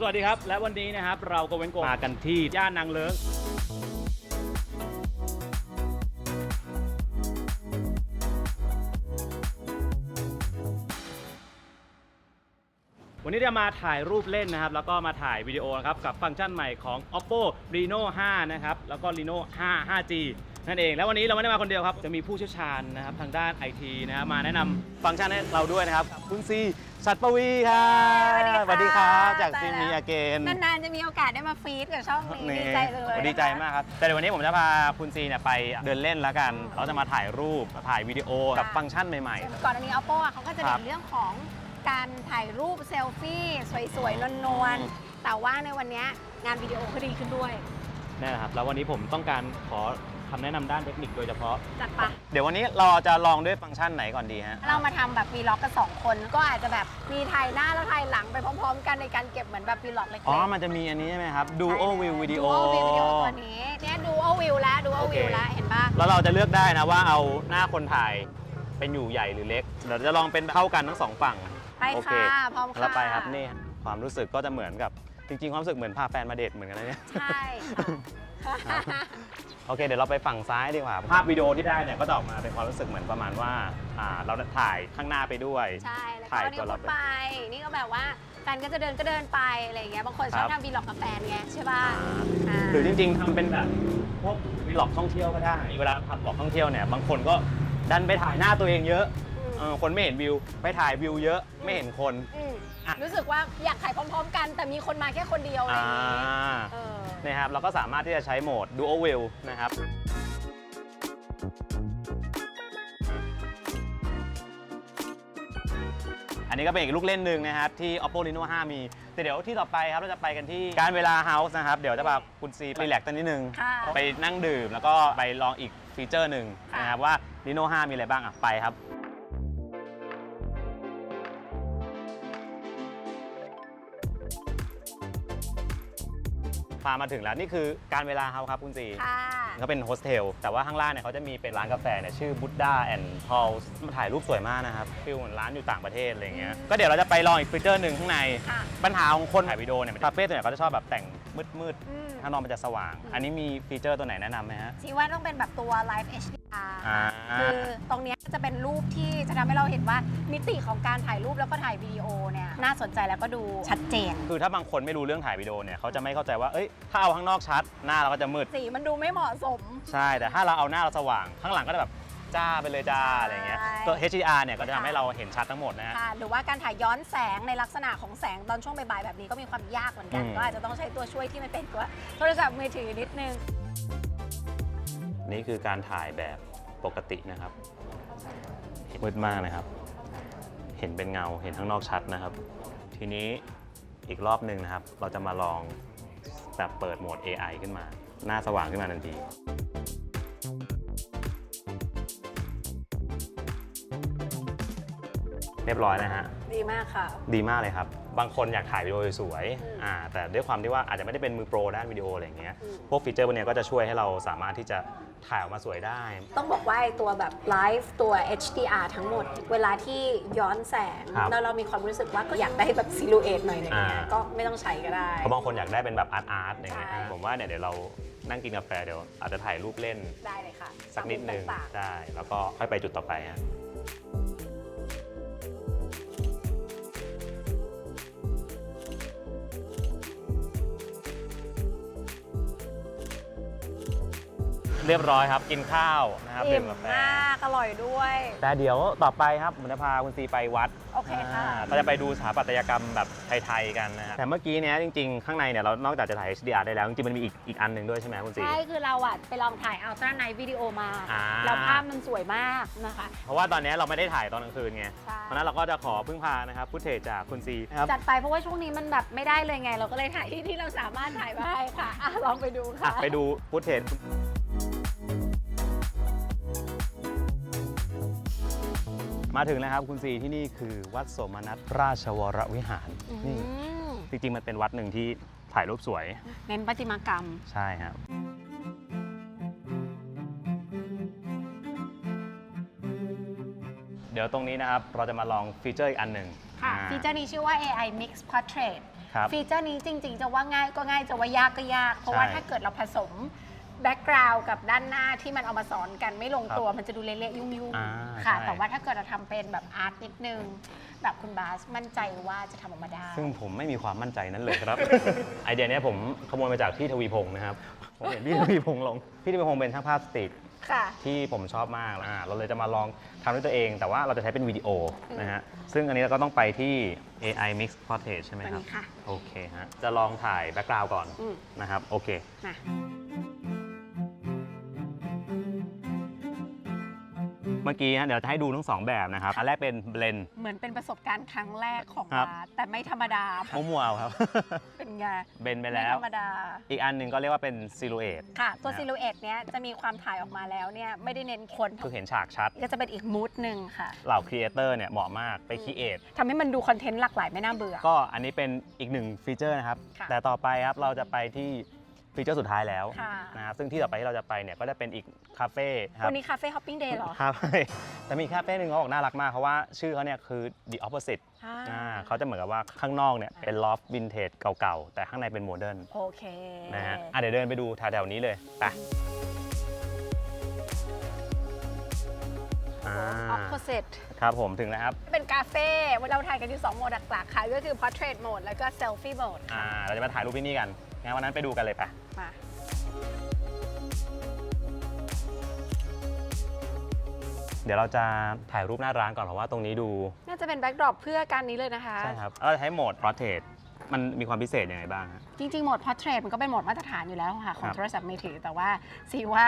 สวัสดีครับ และวันนี้นะครับ เราก็เว้นโกมากันที่ย่านนางเลิ้งวันนี้จะมาถ่ายรูปเล่นนะครับ แล้วก็มาถ่ายวิดีโอนะครับ กับฟังก์ชันใหม่ของ oppo reno 5 นะครับ แล้วก็ reno 5 5g นั่นเอง แล้ววันนี้เราไม่ได้มาคนเดียวครับ จะมีผู้เชี่ยวชาญนะครับทางด้าน IT นะครับมาแนะนำฟังก์ชันให้เราด้วยนะครับ คุณซีชัดปวีครับสวัสดีค่ะจากตายซีแล้วมีอาเกนนานๆ จะมีโอกาสได้มาฟีดกับช่องนี้ดีใจจังเลยดีใจมากครับ แต่เดี๋ยววันนี้ผมจะพาคุณซีเนี่ยไปเดินเล่นแล้วกัน เราจะมาถ่ายรูป ถ่ายวิดีโอกับฟังก์ชันใหม่ก่อนอันนี้ oppo อะเขาก็จะครัเด่บนเรื่องของการถ่ายรูปเซลฟี่ สวยๆนวลอืม ๆแต่ว่าในวันเนี้ยงานวิดีโอก็ดีขึ้นด้วยๆนี่นนะครับแล้ววันนี้ผมต้องการขอ คำแนะนำด้านเทคนิคโดยเฉพาะ จัดปะเดี๋ยววันนี้เราจะลองด้วยฟังก์ชันไหนก่อนดีฮะ เรามาทำแบบวีล็อกกันสองคน ก็อาจจะแบบมีถ่ายหน้าแล้วถ่ายหลังไปพร้อมๆ กันในการเก็บเหมือนแบบวีล็อกเล็กๆอ๋อ มันจะมีอันนี้ใช่ไหมครับ Duo View Video Duo View Video ตัวนี้เนี่ยดูโอวิวแล้วดูโอโอเค วิวแล้วเห็นปะแล้วเราจะเลือกได้นะว่าเอาหน้าคนถ่ายเป็นอยู่ใหญ่หรือเล็ก เดี๋ยวจะลองเป็นเข้ากันทั้งสองฝั่ง ไปโอเคค่ะพร้อมค่ะ แล้วไปครับนี่ความรู้สึกก็จะเหมือนกับ จริงๆ ความรู้สึกเหมือนพาแฟนมาเดทเหมือนกันนะเนี่ย ใช่ค่ะ โอเค เดี๋ยวเราไปฝั่งซ้ายดีกว่า ภาพวิดีโอที่ได้เนี่ยก็จะออกมาเป็นความรู้สึกเหมือนประมาณว่าอ่าเราถ่ายข้างหน้าไปด้วย ใช่ แล้วก็ถ่ายนี่ตัวเราพูดไป นี่ก็แบบว่าแฟนก็จะเดินก็เดินไปอะไรอย่างเงี้ย บางคนชอบครับ ทำวีล็อกกับแฟนไงใช่ป่ะอ่าาหรือจริงๆทำเป็นแบบพวกวีล็อกท่องเที่ยวก็ได้ เวลาขับบอกท่องเที่ยวเนี่ยบางคนก็ดันไปถ่ายหน้าตัวเองเยอะอืม เออคนไม่เห็นวิว ไปถ่ายวิวเยอะไม่เห็นคน อืมอะ รู้สึกว่าอยากถ่ายพร้อมๆกัน แต่มีคนมาแค่คนเดียวอะไรออ่าย่างงี้เออนะครับเราก็สามารถที่จะใช้โหมด Duo View นะครับ อันนี้ก็เป็นอีกลูกเล่นหนึ่งนะครับ ที่ Oppo Reno 5 มี แต่เดี๋ยวที่ต่อไปครับ เราจะไปกันที่การเวลาเฮาส์นะครับ เดี๋ยวจะพาคุณซีไปรีแลกซ์ตันนิดนึง ค่ะ ไปนั่งดื่มแล้วก็ไปลองอีกฟีเจอร์หนึ่งค่ะนะครับว่า Reno 5 มีอะไรบ้างอะไปครับ พามาถึงแล้ว นี่คือการเวลาเฮาส์ครับคุณซีค่ะก็เป็นโฮสเทลแต่ว่าข้างล่างเนี่ยเขาจะมีเป็นร้านกาแฟเนี่ยชื่อ Buddha and Paul มาถ่ายรูปสวยมากนะครับฟิลเหมือนร้านอยู่ต่างประเทศอะไรอย่างเงี้ยก็เดี๋ยวเราจะไปลองอีกฟีเจอร์หนึ่งข้างใน ค่ะ ปัญหาของคนถ่ายวิดีโอเนี่ยคาเฟ่ส่วนใหญ่เขาจะชอบแบบแต่งมืดอืมๆข้างนอกมันจะสว่างอืมอันนี้มีฟีเจอร์ตัวไหนแนะนำไหมฮะ ชีว่าต้องเป็นแบบตัว Live HDR อ่า คือตรงเนี้ยจะเป็นรูปที่จะทำให้เราเห็นว่ามิติของการถ่ายรูปแล้วก็ถ่ายวิดีโอเนี่ยน่าสนใจแล้วก็ดูชัดเจน คือถ้าบางคนไม่รู้เรื่องถ่ายวิดีโอเนี่ยเขาจะไม่เข้าใจว่า เอ้ย ถ้าเอาข้างนอกชัด หน้าเราก็จะมืด สีมันดูไม่เหมาะสม ใช่ แต่ถ้าเราเอาหน้าเราสว่าง ข้างหลังก็จะแบบจ้าไปเลยจ้าอะไรอย่างเงี้ยใช่ตัว HDR เนี่ยก็จะทำให้เราเห็นชัดทั้งหมดนะฮะ ค่ะหรือว่าการถ่ายย้อนแสงในลักษณะของแสงตอนช่วงบ่ายๆแบบนี้ก็มีความยากเหมือนกัน อืม ก็อาจจะต้องใช้ตัวช่วยที่มันเป็นตัวโทรศัพท์มือถือนิดนึง นี่คือการถ่ายแบบปกตินะครับมืดมากนะครับ เห็นเป็นเงาเห็นข้างนอกชัดนะครับ ทีนี้อีกรอบหนึ่งนะครับ เราจะมาลองแบบเปิดโหมด AI ขึ้นมา หน้าสว่างขึ้นมาทันที เรียบร้อยนะฮะ ดีมากค่ะ ดีมากเลยครับ บางคนอยากถ่ายวิดีโอสวยอืมๆอ่าแต่ด้วยความที่ว่าอาจจะไม่ได้เป็นมือโปรด้านวิดีโออะไรอย่างเงี้ย อืม พวกฟีเจอร์พวกเนี้ยก็จะช่วยให้เราสามารถที่จะถ่ายออกมาสวยได้ ต้องบอกว่าไอ้ตัวแบบไลฟ์ตัว HDR ทั้งหมด เวลาที่ย้อนแสง ครับแล้วเรามีความรู้สึกว่าก็อยากได้แบบซิลูเอตหน่อยๆอ่าเนี่ยก็ไม่ต้องใช้ก็ได้ เพราะบางคนอยากได้เป็นแบบอาร์ตอาร์ตอย่างเงี้ยใช่ ผมว่าเนี่ยเดี๋ยวเรานั่งกินกาแฟเดี๋ยวอาจจะถ่ายรูปเล่นได้เลยค่ะสักนิดนึงต่างใช่แล้วก็ค่อยไปจุดต่อไปฮะ เรียบร้อยครับ กินข้าวนะครับๆอิ่ดื่มมกาแฟมากอร่อยด้วย แต่เดี๋ยวต่อไปครับผมจะพาคุณซีไปวัดโอเคค่ะ อ่าก็จะไปดูสถาปัตยกรรมแบบไทยๆกันนะฮะแต่เมื่อกี้เนี้ยจริงๆ ข้างในเนี่ยเรานอกจากจะถ่าย HDR ได้แล้วจริงๆมันมีอีกอีกอันหนึ่งด้วยใช่ไหมคุณซี ใช่คือเราอะไปลองถ่ายอัลตร้าไนท์วิดีโอมาอ่า แล้วภาพมันสวยมากนะคะ เพราะว่าตอนเนี้ยเราไม่ได้ถ่ายตอนกลางคืนไงใช่ เพราะฉะนั้นเราก็จะขอพึ่งพานะครับพุทเทจจากคุณซีนะครับจัดไปเพราะว่าช่วงนี้มันแบบไม่ได้เลยไง เราก็เลยถ่ายที่ที่เราสามารถถ่ายมาให้ค่ะอะลองไปดูอะค่ะไปดูพุทเทจ มาถึงแล้วครับคุณซีที่นี่คือวัดโสมนัสราชวรวิหารอืนี่มจริงๆมันเป็นวัดหนึ่งที่ถ่ายรูปสวย เน้นประติมากรรม ใช่ครับ เดี๋ยวตรงนี้นะครับ เราจะมาลองฟีเจอร์อีกอันหนึ่งค่ะ อ่า ฟีเจอร์นี้ชื่อว่า AI Mix Portrait ครับฟีเจอร์นี้จริง ๆ จะว่าง่ายก็ง่ายจะว่ายากก็ยาก เพราะว่าใช่ถ้าเกิดเราผสม แบ็กกราวด์กับด้านหน้าที่มันเอามาสอนกันไม่ลงตัวมันจะดูเละๆยุ่งอ่าๆค่ะ ใช่ แต่ว่าถ้าเกิดเราทำเป็นแบบอาร์ตนิดนึง แบบคุณบาสมั่นใจว่าจะทำออกมาได้ ซึ่งผมไม่มีความมั่นใจนั้นเลยครับ ไอเดียเนี้ยผมขโมยมาจากพี่ทวีพงศ์นะครับผมเห็นพี่ทวีพงศ์ลงพี่ทวีพงศ์เป็นช่างภาพสตรีท ค่ะ ที่ผมชอบมากอ่าเราเลยจะมาลองทำด้วยตัวเอง แต่ว่าเราจะใช้เป็นวิดีโอนะฮะ ซึ่งอันนี้เราก็ต้องไปที่ AI Mix Portrait ใช่ไหมตัวครับนี้ค่ะโอเคฮะ จะลองถ่ายแบ็กกราวด์ก่อนอืม นะครับ โอเคนะ เมื่อกี้ฮะเดี๋ยวจะให้ดูทั้งสองแบบนะครับ อันแรกเป็นเบลนเหมือนเป็นประสบการณ์ครั้งแรกของครับบาสแต่ไม่ธรรมดา มั่วๆเอาครับ เป็นไงเบลนไปไม่แล้วธรรมดา อีกอันหนึ่งก็เรียกว่าเป็นซิลูเอต ค่ะ ตัวนะซิลูเอตเนี้ยจะมีความถ่ายออกมาแล้วเนี่ยไม่ได้เน้นคนคือเห็นฉากชัด ก็จะเป็นอีกมูดหนึ่งค่ะเหล่าครีเอเตอร์เนี่ยเหมาะมากไปครีเอท ทำให้มันดูคอนเทนต์หลากหลายไม่น่าเบื่อ ก็อันนี้เป็นอีกหนึ่งฟีเจอร์นะครับ ค่ะ แต่ต่อไปครับเราจะไปที่ ฟีเจอร์สุดท้ายแล้วค่ะ นะครับซึ่งที่ต่อไปที่เราจะไปเนี่ยก็จะเป็นอีกคาเฟ่ครัวับนนี้คาเฟ่ฮอปปิ้งเดย์เหรอคาเฟ่แต่มีคาเฟ่หนึ่งเขาบอกน่ารักมากเพราะว่าชื่อเขาเนี่ยคือ the opposite อ่าอ่าเขาจะเหมือนกับว่าข้างนอกเนี่ยเป็นลอฟวินเทจเก่าๆ แต่ข้างในเป็นโมเดิร์นโอเคนะฮะอะเดี๋ยวเดินไปดูแถวๆนี้เลยไปอ่าออ p โ o s i t e ครับผมถึงแล้วครับ เป็นคาเฟ่เราถ่ายกันอยู่2โหมดหลักๆค่ะก็คือ portrait mode แล้วก็ selfie mode อ่าเราจะมาถ่ายรูปที่นี่กันงั้นวันนั้นไปดูกันเลยไป มาเดี๋ยวเราจะถ่ายรูปหน้าร้านก่อนเพราะว่าตรงนี้ดู น่าจะเป็นแบ็กดรอปเพื่อการนี้เลยนะคะ ใช่ครับเราจะใช้โหมด portrait มันมีความพิเศษยังไงบ้างฮะ จริงๆ โหมด portrait มันก็เป็นโหมดมาตรฐานอยู่แล้วค่ะ ขอคงรับโทรศัพท์มือถือ แต่ว่าสีว่า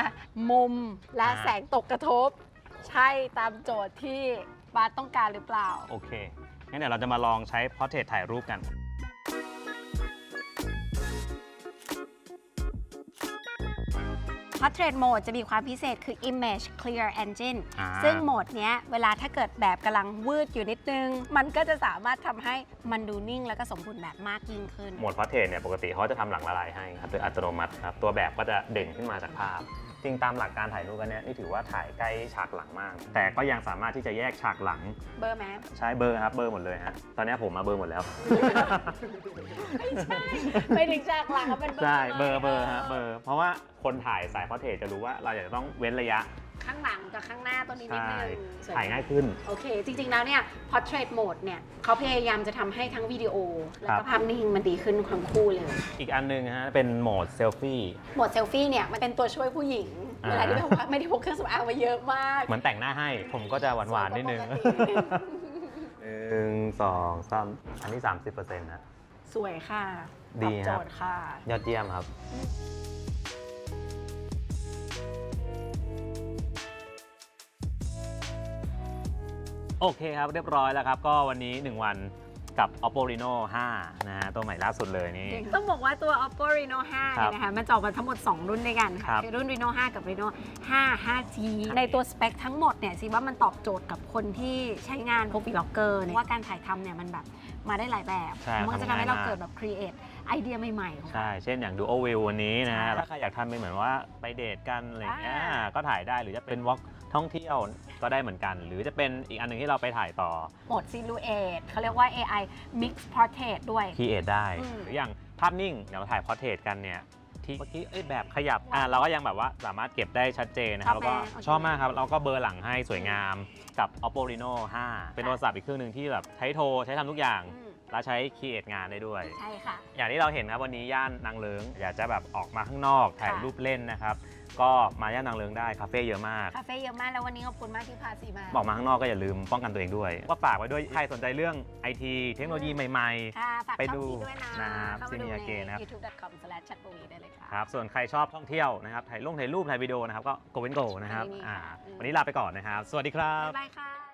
มุมและอ่า แสงตกกระทบ ใช่ตามโจทย์ที่บาสต้องการหรือเปล่า โอเค งั้นเดี๋ยวเราจะมาลองใช้ portrait ถ่ายรูปกัน Portrait Mode จะมีความพิเศษคือ Image Clear Engine อ่า ซึ่งโหมดเนี้ยเวลาถ้าเกิดแบบกำลังวืดอยู่นิดนึง มันก็จะสามารถทำให้มันดูนิ่งแล้วก็สมบูรณ์แบบมากยิ่งขึ้น โหมด portrait เนี่ยปกติเขาจะทำหลังละลายให้ครับโดยอัตโนมัติครับตัวแบบก็จะเด่นขึ้นมาจากภาพ จริงตามหลักการถ่ายรูปกันเนี่ยนี่ถือว่าถ่ายใกล้ฉากหลังมาก แต่ก็ยังสามารถที่จะแยกฉากหลัง เบอร์แมใช้เบอร์ครับเบอร์หมดเลยฮะตอนนี้ผมมาเบอร์หมดแล้ว ไม่ถึงจากหลังก็เป็นเบอร์ใช่เบอร์ลยเบอร์ฮะเบอร์เพราะว่าคนถ่ายสาย portrait จะรู้ว่าเราอยากจะต้องเว้นระยะ ข้างหลังกับข้างหน้าตัวนี้นิดใช่นึงสวถ่ายง่ายขึ้น โอเค จริง ๆ แล้วเนี่ย Portrait Mode เนี่ยเขาพยายามจะทำให้ทั้งวิดีโอ แล้วก็ภาพนิ่งมันดีขึ้นทั้งคู่เลย อีกอันหนึงฮะเป็นโหมดเซลฟี่ โหมดเซลฟี่เนี่ยมันเป็นตัวช่วยผู้หญิง อ่า เวลาที่แบบว่าไม่ได้พกเครื่องสำอางมาเยอะมากเหมือนแต่งหน้าให้ ผมก็จะหวานๆนิดนึงสวยกว่าปกติหนึ่งสองสามอันนี้ 30%นะ สวยค่ะดีตอบครับโจทย์ค่ะ ยอดเยี่ยมครับ โอเคครับเรียบร้อยแล้วครับ ก็วันนี้ 1 วันกับ Oppo Reno 5 นะฮะตัวใหม่ล่าสุดเลยนี่ ต้องบอกว่าตัว Oppo Reno 5ครับเนี่ยนะคะมันจะออกมาทั้งหมด 2 รุ่นด้วยกันครัค่ะบ คือรุ่น Reno 5 กับ Reno 5 5G ในตัวสเปคทั้งหมดเนี่ยสิว่ามันตอบโจทย์กับคนที่ใช้งานพวกวีล็อกเกอร์เนี่ยว่าการถ่ายทำเนี่ยมันแบบมาได้หลายแบบ ใช่มันก็จะทำทำง่ายให้เรามาก เกิดแบบครีเอทไอเดียใหม่ๆของ ใช่ เช่นอย่าง Duo View วันนี้นะฮะใช่ถ้าใครอยากทำเป็นเหมือนว่าไปเดทกันอะไรอย่างเงี้ยอ่า ก็ถ่ายได้หรือจะเป็นวอล์ก ท่องเที่ยวก็ได้เหมือนกัน หรือจะเป็นอีกอันหนึ่งที่เราไปถ่ายต่อโหมด Silhouette เขาเรียกว่า AI Mix Portrait ด้วยคีเอทได้ อืม หรืออย่างภาพนิ่งอย่างเราถ่ายพอร์เทรตกันเนี่ยที่เมื่อกี้เอ้ยแบบขยับอะเราก็ยังแบบว่าสามารถเก็บได้ชัดเจนนะครับชอบแล้วก็ไหมโอเค ชอบมากครับเราก็เบอร์หลังให้สวยงามกับ Oppo Reno 5 เป็นโทรศัพท์อีกเครื่องหนึ่งที่แบบใช้โทรใช้ทำทุกอย่างอืมและใช้คีเอทงานได้ด้วย ใช่ค่ะ อย่างที่เราเห็นครับวันนี้ย่านนางเลิงอยากจะแบบออกมาข้างนอกถ่ายค่ะรูปเล่นนะครับ ก็มาย่านนางเลิงได้คาเฟ่เยอะมาก คาเฟ่เยอะมากแล้ววันนี้ขอบคุณมากที่พาสีมาบอกมาข้างนอกก็อย่าลืมป้องกันตัวเองด้วย ก็ฝากไว้ด้วยใครสนใจเรื่องไอทีเทคโนโลยีใหม่ ค่ะฝากไปช่องดูนี้ด้วยนะนะครับเข้ามาดู Senior ใน Gay นะครับ youtube.com/chatbowie ได้เลยค่ะ ๆครับ ส่วนใครชอบท่องเที่ยวนะครับถ่ายลงถ่ายรูปถ่ายวิดีโอนะครับก็ go and go นะครับนี่อ่าอืมวันนี้ลาไปก่อนนะครับ สวัสดีครับ บ๊ายบายค่ะ